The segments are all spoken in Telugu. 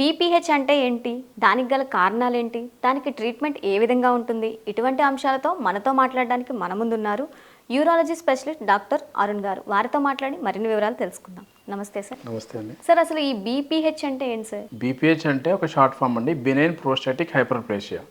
పీపీహెచ్ అంటే ఏంటి? దానికి గల కారణాలు ఏంటి దానికి ట్రీట్మెంట్ ఏ విధంగా ఉంటుంది? ఇటువంటి అంశాలతో మనతో మాట్లాడడానికి మన ముందున్నారు యూరాలజీ స్పెషలిస్ట్ డాక్టర్ అరుణ్ గారు. వారితో మాట్లాడి మరిన్ని వివరాలు తెలుసుకుందాం. నమస్తే సార్. నమస్తే అండి. సార్ అసలు ఈ బీపీహెచ్ అంటే ఏంటి సార్? బీపీహెచ్ అంటే ఒక షార్ట్ ఫామ్ అండి. బినైన్ ప్రోస్టాటిక్ హైపర్ప్లేషియా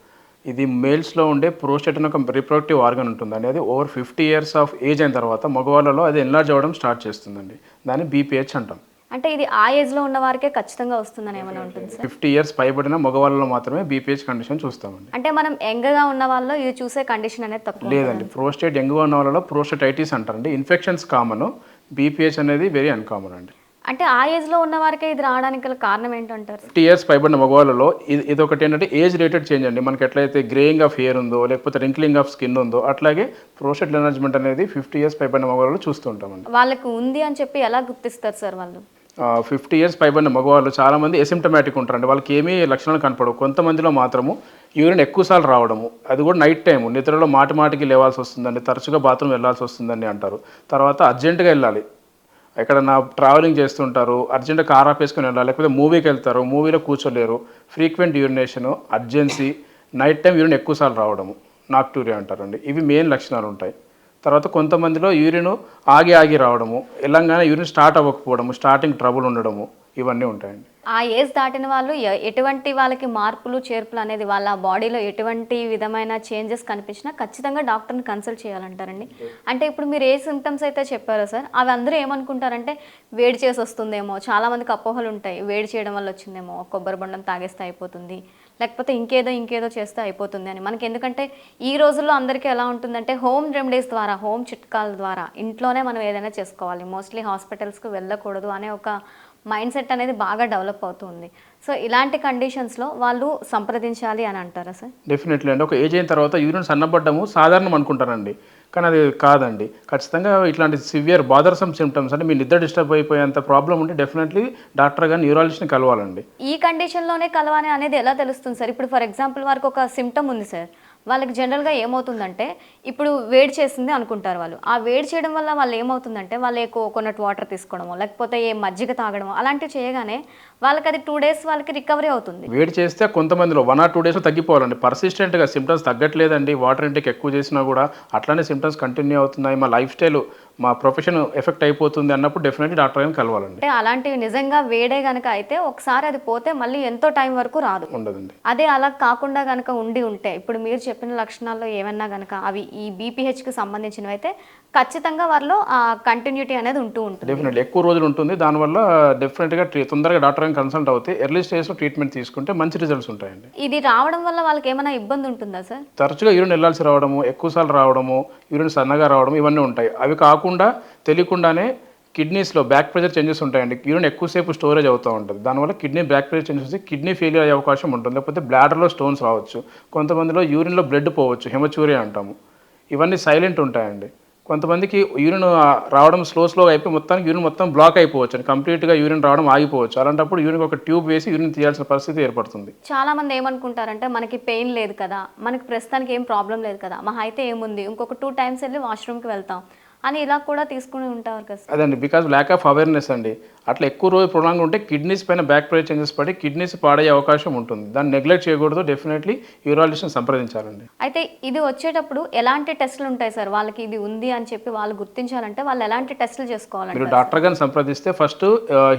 ఇది మేల్స్లో ఉండే ప్రోస్టేట్ అని ఒక రిప్రొడక్టివ్ ఆర్గన్ ఉంటుందండి. అది over fifty years of age అయిన తర్వాత మగవాళ్ళలో అది ఎన్లార్జ్ అవ్వడం స్టార్ట్ చేస్తుందండి. దాన్ని బీపీహెచ్ అంటాం. అంటే ఇది ఆ ఏజ్లో ఉన్న వారికే ఖచ్చితంగా వస్తుందని ఏమైనా ఉంటుంది సార్? ఫిఫ్టీ ఇయర్స్ పైబడిన మగవాళ్ళలో మాత్రమే బీపీహెచ్ కండిషన్ చూస్తామండి. అంటే మనం యంగ్గా ఉన్న వాళ్ళలో ఇది చూసే కండిషన్ అనేది తక్కువ లేదండి ప్రోస్టేట్ యంగ్గా ఉన్న వాళ్ళలో ప్రోస్టైటిస్ అంటారండి. ఇన్ఫెక్షన్స్ కామన్ బీపీహెచ్ అనేది వెరీ అన్కామన్ అండి. అంటే ఆ ఏజ్లో ఉన్న వారికే ఇది రావడానికి గల కారణం ఏంటంటారు ఫిఫ్టీ ఇయర్స్ పైబడిన మగవాళ్ళలో ఇది ఇది ఒకటి ఏంటంటే ఏజ్ రిలేటెడ్ చేంజ్ అండి. మనకి ఎట్లయితే గ్రేయింగ్ ఆఫ్ హెయిర్ ఉందో లేకపోతే రింక్లింగ్ ఆఫ్ స్కిన్ ఉందో అట్లాగే ప్రోస్టేట్ ఎనర్జ్మెంట్ అనేది ఫిఫ్టీ ఇయర్స్ పైబడిన మగవాళ్ళు చూస్తూ ఉంటామండి. వాళ్ళకి ఉంది అని చెప్పి ఎలా గుర్తిస్తారు సార్ వాళ్ళు? ఫిఫ్టీ ఇయర్స్ పైబడిన మగవాళ్ళు చాలామంది ఎసిమ్టమాటిక్ ఉంటారండి. వాళ్ళకి ఏమీ లక్షణాలు కనపడవు. కొంతమందిలో మాత్రము యూరిన్ ఎక్కువసార్లు రావడము. అది కూడా నైట్ టైం నిద్రలో మాటి మాటికి లేవాల్సి వస్తుందండి. తరచుగా బాత్రూమ్ వెళ్ళాల్సి వస్తుందని అంటారు. తర్వాత అర్జెంటుగా వెళ్ళాలి. ఎక్కడ నా ట్రావెలింగ్ చేస్తుంటారు అర్జెంట్గా కార్ ఆపేసుకొని వెళ్ళాలి. లేకపోతే మూవీకి వెళ్తారు. మూవీలో కూర్చోలేరు. Frequent urination urgency night time urine ఎక్కువసార్లు రావడము. నాక్టూరియా అంటారండి. ఇవి మెయిన్ లక్షణాలు ఉంటాయి. తర్వాత కొంతమందిలో యూరిన్ ఆగి ఆగి రావడము వెళ్ళంగానే యూరిన్ స్టార్ట్ అవ్వకపోవడము స్టార్టింగ్ ట్రబుల్ ఉండడము ఇవన్నీ ఉంటాయండి. ఆ ఏజ్ దాటిన వాళ్ళు ఎటువంటి వాళ్ళకి మార్పులు చేర్పులు అనేది వాళ్ళ బాడీలో ఎటువంటి విధమైన చేంజెస్ కనిపించినా ఖచ్చితంగా డాక్టర్ని కన్సల్ట్ చేయాలంటారండి. అంటే ఇప్పుడు మీరు ఏ సిమ్టమ్స్ అయితే చెప్పారో సార్ అవి అందరూ ఏమనుకుంటారంటే వేడి చేసి వస్తుందేమో చాలామందికి అపోహలు ఉంటాయి. వేడి చేయడం వల్ల వచ్చిందేమో కొబ్బరి బొండం తాగేస్తే అయిపోతుంది. లేకపోతే ఇంకేదో ఇంకేదో చేస్తే అయిపోతుంది అని. మనకి ఎందుకంటే ఈ రోజుల్లో అందరికీ ఎలా ఉంటుందంటే హోమ్ రెమెడీస్ ద్వారా హోమ్ చిట్కాల ద్వారా ఇంట్లోనే మనం ఏదైనా చేసుకోవాలి. మోస్ట్లీ హాస్పిటల్స్కి వెళ్ళకూడదు అనే ఒక మైండ్ సెట్ అనేది బాగా డెవలప్ అవుతుంది. సో ఇలాంటి కండిషన్స్లో వాళ్ళు సంప్రదించాలి అని అంటారా సార్? డెఫినెట్లీ అండి. ఒక ఏజ్ అయిన తర్వాత యూరిన్ సన్నబడ్డము సాధారణం అనుకుంటారండి కానీ అది కాదండి. ఖచ్చితంగా ఇట్లాంటి సివియర్ బాదర్సం సిమ్టమ్స్ అంటే మీ నిద్ర డిస్టర్బ్ అయిపోయేంత ప్రాబ్లం ఉంటే డెఫినెట్లీ డాక్టర్ గారు న్యూరాలజిస్ట్ని కలవాలండి. ఈ కండిషన్లోనే కలవాలి అనేది ఎలా తెలుస్తుంది సార్ ఇప్పుడు ఫర్ ఎగ్జాంపుల్ వారికి ఒక సిమ్టమ్ ఉంది సార్ వాళ్ళకి జనరల్గా ఏమవుతుందంటే ఇప్పుడు వేడి చేసింది అనుకుంటారు వాళ్ళు. ఆ వేడి చేయడం వల్ల వాళ్ళు ఏమవుతుందంటే వాళ్ళు ఎక్కువ కొన్నట్టు వాటర్ తీసుకోవడమో లేకపోతే ఏ మజ్జిగ తాగడమో అలాంటివి చేయగానే వాళ్ళకి అది టూ డేస్ వాళ్ళకి రికవరీ అవుతుంది. వేడి చేస్తే కొంతమందిలో వన్ ఆర్ టూ డేస్లో తగ్గిపోవాలండి. పర్సిస్టెంట్గా సిమ్టమ్స్ తగ్గట్లేదండి. వాటర్ ఇంటేక్ ఎక్కువ చేసినా కూడా అట్లానే సిమ్టమ్స్ కంటిన్యూ అవుతున్నాయి. మా లైఫ్ స్టైల్ మా ప్రొఫెషన్ ఎఫెక్ట్ అయిపోతుంది అన్నప్పుడు డెఫినెట్లీ డాక్టర్ గారిని కలవాలండి. అంటే అలాంటివి నిజంగా వేడే గనక అయితే ఒకసారి అది పోతే మళ్ళీ ఎంతో టైం వరకు రాదు. ఉండదండి. అదే అలా కాకుండా గనక ఉండి ఉంటే ఇప్పుడు మీరు చెప్పిన లక్షణాల్లో ఏమన్నా గనక అవి ఈ బీపీహెచ్కి సంబంధించినవి అయితే ఖచ్చితంగా వారిలో ఆ కంటిన్యూటీ అనేది ఉంటూ ఉంటుంది. డెఫినెట్లీ ఎక్కువ రోజులు ఉంటుంది. దానివల్ల డెఫినెట్గా తొందరగా డాక్టర్ కన్సల్ట్ అవుతే ఎర్లీ స్టేజ్లో ట్రీట్మెంట్ తీసుకుంటే మంచి రిజల్ట్స్ ఉంటాయండి. ఇది రావడం వల్ల వాళ్ళకి ఏమైనా ఇబ్బంది ఉంటుందా సార్? తరచుగా యూరిన్ వెళ్ళాల్సి రావడము ఎక్కువసార్లు రావడము యూరిన్ సన్నగా రావడం ఇవన్నీ ఉంటాయి. అవి కాకుండా తెలియకుండానే కిడ్నీస్లో బ్యాక్ ప్రెషర్ చేంజెస్ ఉంటాయండి. యూరిన్ ఎక్కువసేపు స్టోరేజ్ అవుతూ ఉంటుంది. దానివల్ల కిడ్నీ బ్యాక్ ప్రెషర్ చేంజెస్ వస్తే కిడ్నీ ఫెయిలియర్ అయ్యే అవకాశం ఉంటుంది. లేకపోతే బ్లాడర్లో స్టోన్స్ రావచ్చు. కొంతమందిలో యూరిన్లో బ్లడ్ పోవచ్చు. హెమచూరియా అంటాము. ఇవన్నీ సైలెంట్ ఉంటాయండి. కొంతమందికి యూరిన్ రావడం స్లో స్లో అయిపోయి మొత్తానికి యూరిన్ మొత్తం బ్లాక్ అయిపోవచ్చు కంప్లీట్గా యూరిన్ రావడం ఆగిపోవచ్చు. అలాంటప్పుడు యూరిన్ ఒక ట్యూబ్ వేసి యూరిన్ తీయాల్సిన పరిస్థితి ఏర్పడుతుంది. చాలా మంది ఏమనుకుంటారంటే మనకి పెయిన్ లేదు కదా మనకి ప్రస్తుతానికి ఏం ప్రాబ్లం లేదు కదా మా అయితే ఏముంది ఇంకొక టూ టైమ్స్ వెళ్ళి వాష్రూమ్కి వెళ్తాం అని ఇలా కూడా తీసుకుని ఉంటారు కదా. అదండి బికాజ్ ల్యాక్ ఆఫ్ అవేర్నెస్ అండి. అట్లా ఎక్కువ రోజు ప్రొలాంగ్ ఉంటే కిడ్నీస్ పైన బ్యాక్ ప్రెషర్ చేంజెస్ పడి కిడ్నీస్ పాడయ్యే అవకాశం ఉంటుంది. దాన్ని నెగ్లెక్ట్ చేయకూడదు. డెఫినెట్లీ యూరాలజిస్ట్ని సంప్రదించాలండి. అయితే ఇది వచ్చేటప్పుడు ఎలాంటి టెస్టులు ఉంటాయి సార్? వాళ్ళకి ఇది ఉంది అని చెప్పి వాళ్ళు గుర్తించాలంటే వాళ్ళు ఎలాంటి టెస్టులు చేసుకోవాలంటే మీరు డాక్టర్ గారిని సంప్రదిస్తే ఫస్ట్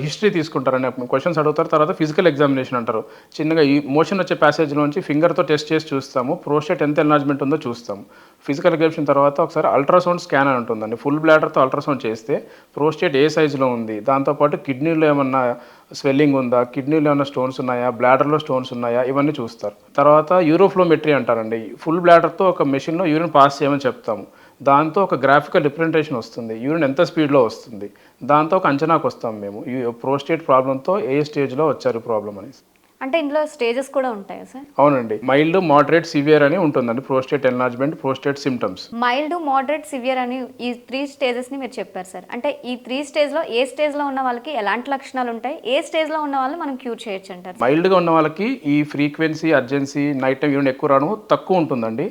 హిస్టరీ తీసుకుంటారండి. క్వశ్చన్స్ అడుగుతారు. తర్వాత ఫిజికల్ ఎగ్జామినేషన్ అంటారు. చిన్నగా ఈ మోషన్ వచ్చే ప్యాసేజ్లోంచి ఫింగర్తో టెస్ట్ చేసి చూస్తాము. ప్రోస్టేట్ ఎంత ఎన్లాజ్మెంట్ ఉందో చూస్తాము. ఫిజికల్ ఎగ్జామినేషన్ తర్వాత ఒకసారి అల్ట్రాసౌండ్ స్కాన్ అని ఉంటుందండి. ఫుల్ బ్లాడర్తో అల్ట్రాసౌండ్ చేస్తే ప్రోస్టేట్ ఏ సైజులో ఉంది? దాంతోపాటు కిడ్నీలో ఏమన్నా స్వెల్లింగ్ ఉందా? కిడ్నీలో ఏమైనా స్టోన్స్ ఉన్నాయా? బ్లాడర్లో స్టోన్స్ ఉన్నాయా? ఇవన్నీ చూస్తారు. తర్వాత యూరోఫ్లోమెట్రీ అంటారండి. ఫుల్ బ్లాడర్తో ఒక మెషిన్లో యూరిన్ పాస్ చేయమని చెప్తాము. దాంతో ఒక గ్రాఫికల్ రిప్రజెంటేషన్ వస్తుంది. యూరిన్ ఎంత స్పీడ్లో వస్తుంది? దాంతో ఒక అంచనాకు వస్తాం మేము. ఈ ప్రోస్టేట్ ప్రాబ్లంతో ఏ స్టేజ్లో వచ్చారు ప్రాబ్లం అనేసి. అంటే ఇందులో స్టేజెస్ కూడా ఉంటాయా సార్ అవునండి. మైల్డ్ మోడరేట్ సివియర్ అని ఉంటుందండి. Prostate enlargement prostate symptoms mild moderate severe అని ఈ త్రీ స్టేజెస్ని మీరు చెప్పారు సార్ అంటే ఈ త్రీ స్టేజ్లో ఏ స్టేజ్లో ఉన్న వాళ్ళకి ఎలాంటి లక్షణాలు ఉంటాయి? ఏ స్టేజ్లో ఉన్న వాళ్ళు మనం క్యూర్ చేయొచ్చు అంటారు మైల్డ్గా ఉన్న వాళ్ళకి ఈ frequency urgency night time urine ఎక్కువ రావడం తక్కువ ఉంటుందండి.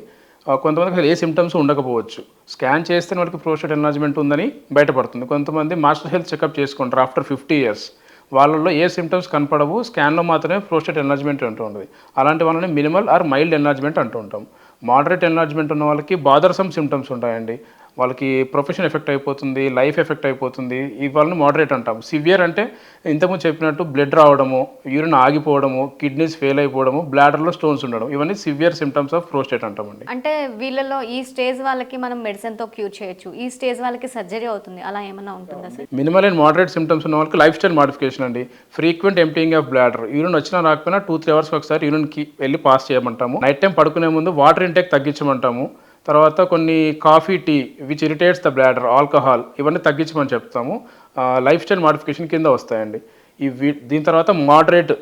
కొంతమందికి అసలు ఏ సిమ్టమ్స్ ఉండకపోవచ్చు. స్కాన్ చేస్తే వాళ్ళకి ప్రోస్టేట్ ఎన్లార్జ్మెంట్ ఉందని బయటపడుతుంది. కొంతమంది మాస్టర్ హెల్త్ చెకప్ చేసుకుంటారు ఆఫ్టర్ ఫిఫ్టీ ఇయర్స్ వాళ్ళల్లో ఏ సిమ్టమ్స్ కనపడవు స్కాన్లో మాత్రమే ప్రోస్టేట్ ఎన్లార్జ్మెంట్ అంటూ ఉంటుంది. అలాంటి వాళ్ళని మినిమల్ ఆర్ మైల్డ్ ఎన్లార్జ్మెంట్ అంటూ ఉంటాం. మోడరేట్ ఎన్లార్జ్మెంట్ ఉన్న వాళ్ళకి బాదర్సమ్ సిమ్టమ్స్ ఉంటాయండి. వాళ్ళకి ప్రొఫెషన్ ఎఫెక్ట్ అయిపోతుంది లైఫ్ ఎఫెక్ట్ అయిపోతుంది. ఈ వాళ్ళని మోడరేట్ అంటాం సివియర్ అంటే ఇంతకుముందు చెప్పినట్టు బ్లడ్ రావడము యూరిన్ ఆగిపోవడము కిడ్నీస్ ఫెయిల్ అయిపోవడము బ్లాడర్లో స్టోన్స్ ఉండడం. ఇవన్నీ సివియర్ సిమ్టమ్స్ ఆఫ్ ప్రోస్టేట్ అంటామండి. అంటే వీళ్ళలో ఈ స్టేజ్ వాళ్ళకి మనం మెడిసిన్తో క్యూర్ చేయొచ్చు. ఈ స్టేజ్ వాళ్ళకి సర్జరీ అవుతుంది. అలా ఏమన్నా ఉంటుందా sir? Minimal and moderate symptoms ఉన్న వాళ్ళకి లైఫ్ స్టైల్ మాడిఫికేషన్ అండి. Frequent emptying of bladder urine వచ్చినా రాకపోయినా టూ త్రీ అవర్స్కి ఒకసారి యూరిన్కి వెళ్ళి పాస్ చేయమంటాము. నైట్ టైం పడుకునే ముందు వాటర్ ఇంటేక్ తగ్గించమంటాము. తర్వాత కొన్ని coffee tea which irritates the bladder alcohol ఇవన్నీ తగ్గించమని చెప్తాము. లైఫ్ స్టైల్ మాడిఫికేషన్ కింద వస్తాయండి. ఇవి దీని తర్వాత మోడరేట్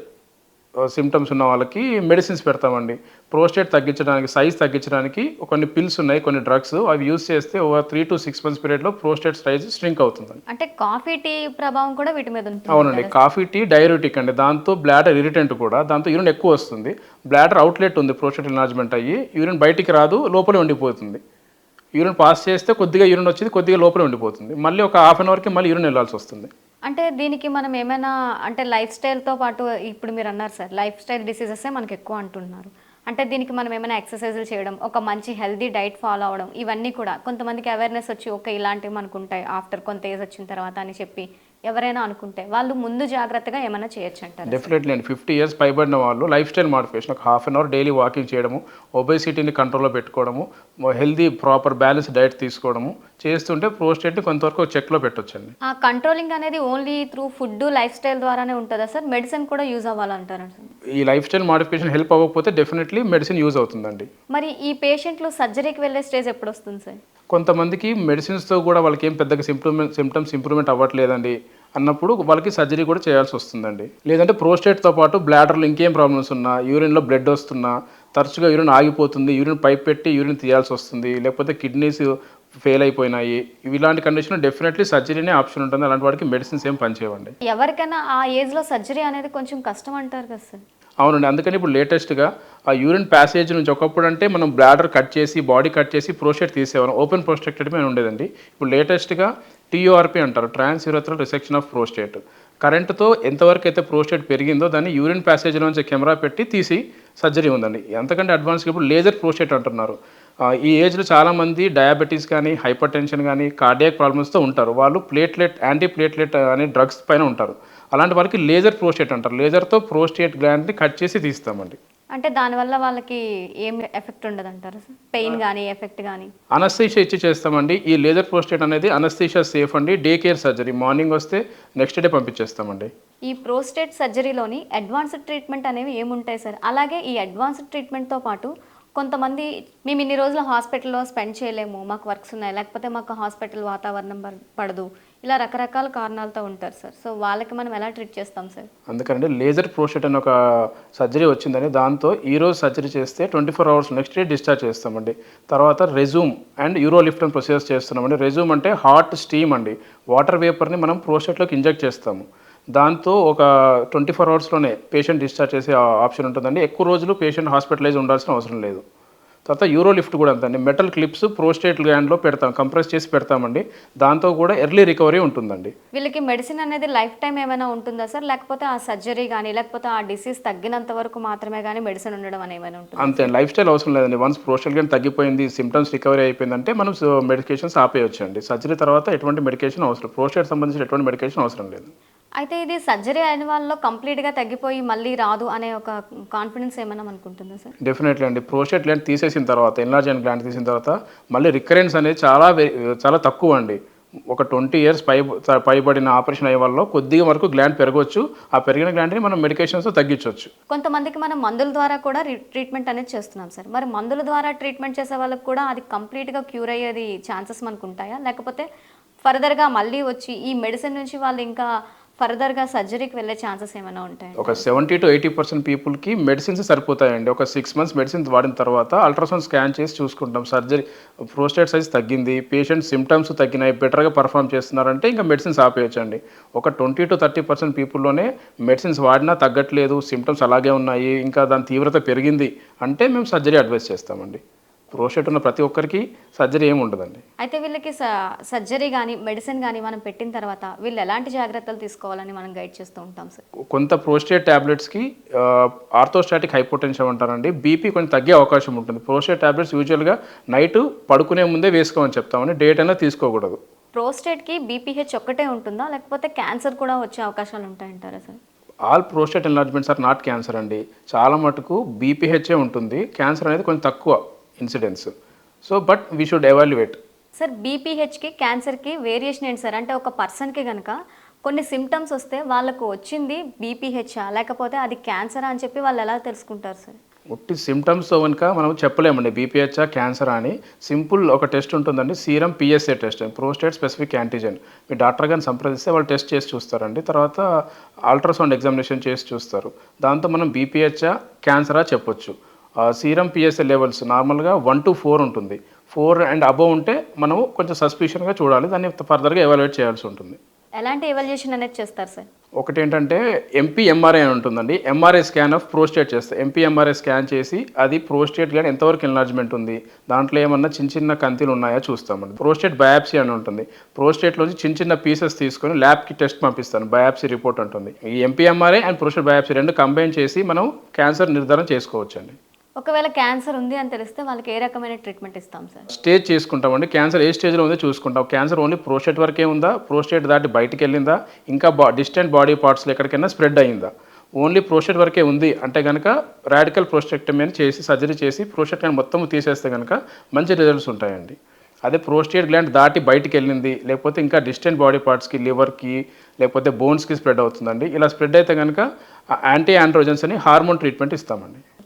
సిమ్టమ్స్ ఉన్న వాళ్ళకి మెడిసిన్స్ పెడతామండి. ప్రోస్టేట్ తగ్గించడానికి సైజ్ తగ్గించడానికి కొన్ని పిల్స్ ఉన్నాయి కొన్ని డ్రగ్స్ అవి యూస్ చేస్తే over three to six months పీరియడ్లో ప్రోస్టేట్ సైజ్ స్ట్రింక్ అవుతుందండి. అంటే కాఫీ టీ ప్రభావం కూడా వీటి మీద ఉంటుంది అవునండి. కాఫీ టీ డైరెటిక్ అండి. దాంతో బ్లాడర్ ఇరిటెంట్ కూడా దాంతో యూరిన్ ఎక్కువ వస్తుంది. బ్లాడర్ అవుట్లెట్ ఉంది ప్రోస్టేట్ ఎన్లార్జ్మెంట్ అయ్యి యూరిన్ బయటికి రాదు లోపలే ఉండిపోతుంది. యూరిన్ పాస్ చేస్తే కొద్దిగా యూరిన్ వచ్చింది కొద్దిగా లోపలే ఉండిపోతుంది. మళ్ళీ ఒక హాఫ్ అన్ అవర్కి మళ్ళీ యూరిన్ వెళ్ళాల్సి వస్తుంది. అంటే దీనికి మనం ఏమైనా అంటే లైఫ్ స్టైల్తో పాటు ఇప్పుడు మీరు అన్నారు సార్ లైఫ్ స్టైల్ డిసీజెసే మనకి ఎక్కువ అంటున్నారు. అంటే దీనికి మనం ఏమైనా ఎక్సర్సైజులు చేయడం ఒక మంచి హెల్దీ డైట్ ఫాలో అవడం ఇవన్నీ కూడా కొంతమందికి అవేర్నెస్ వచ్చి ఓకే ఇలాంటివి మనకు ఉంటాయి ఆఫ్టర్ కొంత ఏజ్ వచ్చిన తర్వాత అని చెప్పి ఎవరైనా అనుకుంటే వాళ్ళు ముందు జాగ్రత్తగా ఏమైనా చేయొచ్చు అంటారు డెఫినెట్లీ అండి. ఫిఫ్టీ ఇయర్స్ పైబడిన వాళ్ళు లైఫ్ స్టైల్ మాడిఫికేషన్ ఒక half an hour daily walking చేయడము ఒబేసిటీని కంట్రోల్లో పెట్టుకోవడము హెల్దీ ప్రాపర్ బ్యాలెన్స్ డైట్ తీసుకోవడము చేస్తుంటే ప్రోస్టేట్ని కొంతవరకు చెక్లో పెట్టొచ్చండి. ఆ కంట్రోలింగ్ అనేది only through food life style ద్వారానే ఉంటుందా సార్? మెడిసిన్ కూడా యూజ్ అవ్వాలంటారా ఈ లైఫ్ స్టైల్ మాడిఫికేషన్ హెల్ప్ అవ్వకపోతే డెఫినెట్లీ మెడిసిన్ యూజ్ అవుతుందండి. మరి ఈ పేషెంట్లు సర్జరీకి వెళ్ళే స్టేజ్ ఎప్పుడు వస్తుంది సార్? కొంతమందికి మెడిసిన్స్తో కూడా వాళ్ళకి ఏం పెద్దగా సింప్రూవ్మెంట్ సిమ్టమ్స్ ఇంప్రూవ్మెంట్ అవ్వట్లేదండి అన్నప్పుడు వాళ్ళకి సర్జరీ కూడా చేయాల్సి వస్తుందండి. లేదంటే ప్రోస్టేట్తో పాటు బ్లాడర్లో ఇంకేం ప్రాబ్లమ్స్ ఉన్నా యూరిన్లో బ్లడ్ వస్తున్నా తరచుగా యూరిన్ ఆగిపోతుంది యూరిన్ పైప్ పెట్టి యూరిన్ తీయాల్సి వస్తుంది లేకపోతే కిడ్నీస్ ఫెయిల్ అయిపోయినాయి ఇలాంటి కండిషన్ డెఫినెట్లీ సర్జరీనే ఆప్షన్ ఉంటుంది. అలాంటి వాటికి మెడిసిన్స్ ఏం పనిచేయవండి. ఎవరికైనా ఆ ఏజ్లో సర్జరీ అనేది కొంచెం కష్టం అంటారు కదా సార్. అవునండి. అందుకని ఇప్పుడు లేటెస్ట్గా ఆ యూరిన్ ప్యాసేజ్ నుంచి ఒకప్పుడు అంటే మనం బ్లాడర్ కట్ చేసి బాడీ కట్ చేసి ప్రోస్టేట్ తీసేవాళ్ళం. ఓపెన్ ప్రోస్టెక్టెడ్ మీద ఉండేదండి. ఇప్పుడు లేటెస్ట్గా టీఓఆర్పి అంటారు trans urethral resection of prostate కరెంటుతో ఎంతవరకు అయితే ప్రోస్టేట్ పెరిగిందో దాన్ని యూరిన్ ప్యాసేజ్లోంచి కెమెరా పెట్టి తీసి సర్జరీ ఉందండి. ఎంతకంటే అడ్వాన్స్గా ఇప్పుడు లేజర్ ప్రోస్టేట్ అంటున్నారు. ఈ ఏజ్లో చాలామంది డయాబెటీస్ కానీ హైపర్ టెన్షన్ కానీ కార్డియాక్ ప్రాబ్లమ్స్తో ఉంటారు. వాళ్ళు ప్లేట్లెట్ యాంటీ ప్లేట్లెట్ అనే డ్రగ్స్ పైన ఉంటారు. అలాంటి వాళ్ళకి లేజర్ ప్రోస్టేట్ అంటారు. లేజర్తో ప్రోస్టేట్ గ్లాండ్ని కట్ చేసి తీస్తామండి. అంటే దానివల్ల వాళ్ళకి ఏం ఎఫెక్ట్ ఉండదు అంటారా పెయిన్ కానీ ఎఫెక్ట్ కానీ అనస్థీషియా ఇచ్చి చేస్తామండి. ఈ లేజర్ ప్రోస్టేట్ అనేది అనస్థీషియా సేఫ్ అండి. డే కేర్ సర్జరీ మార్నింగ్ వస్తే నెక్స్ట్ డే పంపించేస్తామండి. ఈ ప్రోస్టేట్ సర్జరీలోని అడ్వాన్స్డ్ ట్రీట్మెంట్ అనేవి ఏముంటాయి సార్? అలాగే ఈ అడ్వాన్స్డ్ ట్రీట్మెంట్తో పాటు కొంతమంది మేము ఇన్ని రోజులు హాస్పిటల్లో స్పెండ్ చేయలేము మాకు వర్క్స్ ఉన్నాయి లేకపోతే మాకు హాస్పిటల్ వాతావరణం పడదు. ఇలా రకరకాల కారణాలతో ఉంటారు సార్. సో వాళ్ళకి మనం ఎలా ట్రీట్ చేస్తాం సార్? అందుకంటే లేజర్ ప్రోషెట్ అని ఒక సర్జరీ వచ్చిందని దాంతో ఈ రోజు సర్జరీ చేస్తే twenty four hours next day discharge చేస్తామండి. తర్వాత రెజ్యూమ్ అండ్ యూరో లిఫ్ట్ అని ప్రొసీజర్స్ చేస్తున్నామండి. రెజ్యూమ్ అంటే హాట్ స్టీమ్ అండి. వాటర్ వేపర్ని మనం ప్రోషెట్లోకి ఇంజెక్ట్ చేస్తాము. దాంతో ఒక ట్వంటీ ఫోర్ అవర్స్లోనే పేషెంట్ డిశ్చార్జ్ చేసే ఆప్షన్ ఉంటుందండి. ఎక్కువ రోజులు పేషెంట్ హాస్పిటలైజ్ ఉండాల్సిన అవసరం లేదు. తర్వాత యూరో లిఫ్ట్ కూడా అంతండి మెటల్ క్లిప్స్ ప్రోస్టేట్ గ్లాండ్లో పెడతాం కంప్రెస్ చేసి పెడతామండి. దాంతో కూడా ఎర్లీ రికవరీ ఉంటుందండి. వీళ్ళకి మెడిసిన్ అనేది లైఫ్ టైం ఏమైనా ఉంటుందా సార్? లేకపోతే ఆ సర్జరీ కానీ లేకపోతే ఆ డిసీజ్ తగ్గినంత వరకు మాత్రమే కానీ మెడిసిన్ ఉండడం అని ఏమైనా ఉంటుంది అంతే లైఫ్ స్టైల్ అవసరం లేదండి. వన్స్ ప్రోస్టల్ గ్లాండ్ తగ్గిపోయింది సిమ్టమ్స్ రికవరీ అయిపోయిందంటే మనం మెడికేషన్స్ ఆపేయచ్చు అండి సర్జరీ తర్వాత ఎటువంటి మెడికేషన్ అవసరం ప్రోస్టేట్ సంబంధించిన ఎటువంటి మెడికేషన్ అవసరం లేదు. అయితే ఇది సర్జరీ అయిన వాళ్ళలో కంప్లీట్గా తగ్గిపోయి మళ్ళీ రాదు అనే ఒక కాన్ఫిడెన్స్ ఏమైనా అనుకుంటుందా సార్? డెఫినెట్లీ అండి. ప్రోస్టేట్ గ్లాండ్ తీసేసిన తర్వాత ఎన్లార్జ్ అండ్ గ్లాండ్ తీసిన తర్వాత మళ్ళీ రికరెన్స్ అనేది చాలా చాలా తక్కువ అండి. ఒక ట్వంటీ ఇయర్స్ పై పైబడిన ఆపరేషన్ అయ్యే వాళ్ళలో కొద్దిగా వరకు గ్లాండ్ పెరగవచ్చు ఆ పెరిగిన గ్లాండ్ని మనం మెడికేషన్స్తో తగ్గించవచ్చు కొంతమందికి మనం మందుల ద్వారా కూడా ట్రీట్మెంట్ అనేది చేస్తున్నాం సార్. మరి మందుల ద్వారా ట్రీట్మెంట్ చేసే వాళ్ళకి కూడా అది కంప్లీట్గా క్యూర్ అయ్యేది ఛాన్సెస్ మనకు ఉంటాయా? లేకపోతే ఫర్దర్గా మళ్ళీ వచ్చి ఈ మెడిసిన్ నుంచి వాళ్ళు ఇంకా ఫర్దర్గా సర్జరీకి వెళ్ళే ఛాన్సెస్ ఏమైనా ఉంటాయి ఒక సెవెంటీ టు ఎయిటీ పర్సెంట్ పీపుల్కి మెడిసిన్స్ సరిపోతాయండి. ఒక సిక్స్ మంత్స్ మెడిసిన్స్ వాడిన తర్వాత అల్ట్రాసౌండ్ స్కాన్ చేసి చూసుకుంటాం. సర్జరీ ప్రోస్టేట్ సైజ్ తగ్గింది పేషెంట్ సిమ్టమ్స్ తగ్గినాయి బెటర్గా పర్ఫామ్ చేస్తున్నారంటే ఇంకా మెడిసిన్స్ ఆపేయచ్చండి. ఒక ట్వంటీ టు థర్టీ పర్సెంట్ పీపుల్లోనే మెడిసిన్స్ వాడినా తగ్గట్లేదు సిమ్టమ్స్ అలాగే ఉన్నాయి ఇంకా దాని తీవ్రత పెరిగింది అంటే మేము సర్జరీ అడ్వైస్ చేస్తామండి. ప్రోస్టేట్ ఉన్న ప్రతి ఒక్కరికి సర్జరీ ఏమి ఉండదండి. అయితే వీళ్ళకి సర్జరీ కానీ మెడిసిన్ కానీ మనం పెట్టిన తర్వాత వీళ్ళు ఎలాంటి జాగ్రత్తలు తీసుకోవాలని మనం గైడ్ చేస్తూ ఉంటాం సార్? కొంత ప్రోస్టేట్ ట్యాబ్లెట్స్కి ఆర్థోస్టాటిక్ హైపోటెన్షన్ అంటారండి. బీపీ కొంచెం తగ్గే అవకాశం ఉంటుంది. ప్రోస్టేట్ ట్యాబ్లెట్స్ యూజువల్గా నైట్ పడుకునే ముందే వేసుకోమని చెప్తామని డేట్ అయినా తీసుకోకూడదు. ప్రోస్టేట్కి బీపీహెచ్ ఒక్కటే ఉంటుందా? లేకపోతే క్యాన్సర్ కూడా వచ్చే అవకాశాలు ఉంటాయంటారా sir? All prostate enlargements are not cancer అండి. చాలా మటుకు బీపీహెచ్ఏ ఉంటుంది. క్యాన్సర్ అనేది కొంచెం తక్కువ. Incidence so but we should evaluate sir బీపీహెచ్కి క్యాన్సర్కి వేరియేషన్ ఏంటి సార్ అంటే ఒక పర్సన్కి కనుక కొన్ని సిమ్టమ్స్ వస్తే వాళ్ళకు వచ్చింది బీపీహెచ్చా లేకపోతే అది క్యాన్సరా అని చెప్పి వాళ్ళు ఎలా తెలుసుకుంటారు సార్ ఉట్టి సిమ్టమ్స్ కనుక మనం చెప్పలేమండి. బీపీహెచ్ఆ క్యాన్సర్ అని. సింపుల్ ఒక టెస్ట్ ఉంటుందండి. Serum PSA test prostate specific antigen మీ డాక్టర్ గారిని సంప్రదిస్తే వాళ్ళు టెస్ట్ చేసి చూస్తారండి. తర్వాత అల్ట్రాసౌండ్ ఎగ్జామినేషన్ చేసి చూస్తారు. దాంతో మనం బీపీహెచ్ఆ క్యాన్సరా చెప్పొచ్చు. సీరం పిఎస్ఏ లెవెల్స్ నార్మల్గా వన్ టు ఫోర్ ఉంటుంది. ఫోర్ అండ్ అబవ్ ఉంటే మనము కొంచెం సస్పిషన్గా చూడాలి. దాన్ని ఫర్దర్గా ఎవాల్యుయేట్ చేయాల్సి ఉంటుంది. ఎలాంటి ఎవల్యూషన్ అనేది చేస్తారు సార్ ఒకటి ఏంటంటే ఎంపీ ఎంఆర్ఐ అని ఉంటుందండి. ఎంఆర్ఐ స్కాన్ ఆఫ్ ప్రోస్టేట్ చేస్తే ఎంపీ ఎంఆర్ఐ స్కాన్ చేసి అది ప్రోస్టేట్ కానీ ఎంతవరకు ఎన్లార్జ్మెంట్ ఉంది దాంట్లో ఏమన్నా చిన్న చిన్న కంతిలు ఉన్నాయా చూస్తామండి. ప్రోస్టేట్ బయాప్సీ అని ఉంటుంది. ప్రోస్టేట్లోంచి చిన్న చిన్న పీసెస్ తీసుకొని ల్యాబ్కి టెస్ట్ పంపిస్తాను. బయాప్సీ రిపోర్ట్ ఉంటుంది ఈ MP MRI and prostate biopsy రెండు కంబైన్ చేసి మనం క్యాన్సర్ నిర్ధారణ చేసుకోవచ్చండి. ఒకవేళ క్యాన్సర్ ఉంది అని తెలిస్తే వాళ్ళకి ఏ రకమైన ట్రీట్మెంట్ ఇస్తాం సార్? స్టేజ్ చేసుకుంటామండి క్యాన్సర్ ఏ స్టేజ్లో ఉందో చూసుకుంటాం. క్యాన్సర్ ఓన్లీ ప్రోస్టేట్ వరకే ఉందా? ప్రోస్టేట్ దాటి బయటికి వెళ్ళిందా? ఇంకా బా డిస్టెంట్ బాడీ పార్ట్స్లో ఎక్కడికైనా స్ప్రెడ్ అయ్యిందా ఓన్లీ ప్రోస్టేట్ వరకే ఉంది అంటే కనుక రాడికల్ ప్రోస్టెక్టమీ అని చేసి సర్జరీ చేసి ప్రోస్టేట్ కానీ మొత్తం తీసేస్తే కనుక మంచి రిజల్ట్స్ ఉంటాయండి. అదే ప్రోస్టేట్ గ్లాండ్ దాటి బయటికి వెళ్ళింది లేకపోతే ఇంకా డిస్టెంట్ బాడీ పార్ట్స్కి లివర్కి లేకపోతే బోన్స్కి స్ప్రెడ్ అవుతుందండి. ఇలా స్ప్రెడ్ అయితే కనుక యాంటీ ఆండ్రోజన్స్ అని హార్మోన్ ట్రీట్మెంట్ ఇస్తామండి.